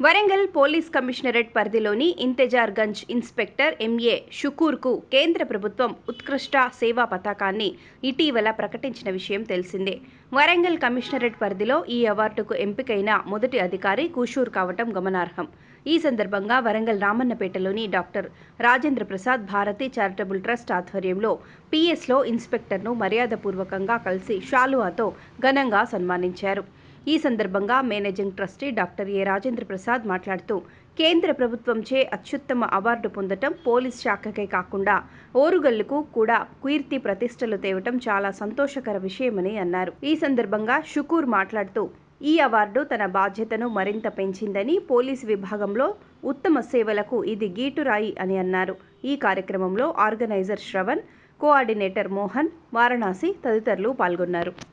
Warangal police commissionerate పరిధిలోని Intezarganj inspector MA షుకూర్కు కేంద్ర ప్రభుత్వం ఉత్కృష్ట సేవా పతాకాన్ని ఇటీవల ప్రకటించిన విషయం తెలిసిందే. వరంగల్ కమిషనరేట్ పరిధిలో ఈ అవార్డుకు ఎంపికైన మొదటి అధికారి కుషూర్ కావటం గమనార్హం. ఈ సందర్భంగా Warangal రామన్నపేటలోని doctor Rajendra Prasad Bharati charitable trust ఆధ్వర్యంలో పిఎస్లో ఇన్స్పెక్టర్ను మర్యాదపూర్వకంగా కలిసి షాలువాతో ఘనంగా సన్మానించారు. ఈ సందర్భంగా managing trustee doctor A Rajendra Prasad మాట్లాడుతూ కేంద్ర ప్రభుత్వంచే అత్యుత్తమ అవార్డు పొందటం పోలీస్ శాఖకే కాకుండా ఓరుగల్లుకు కూడా కీర్తి ప్రతిష్టలు తేవటం చాలా సంతోషకర విషయమని అన్నారు. ఈ సందర్భంగా షుకూర్ మాట్లాడుతూ ఈ అవార్డు తన బాధ్యతను మరింత పెంచిందని పోలీస్ విభాగంలో ఉత్తమ సేవలకు ఇది గీటురాయి అని అన్నారు. ఈ కార్యక్రమంలో ఆర్గనైజర్ శ్రవణ్ కోఆర్డినేటర్ మోహన్ వారణాసి తదితరులు పాల్గొన్నారు.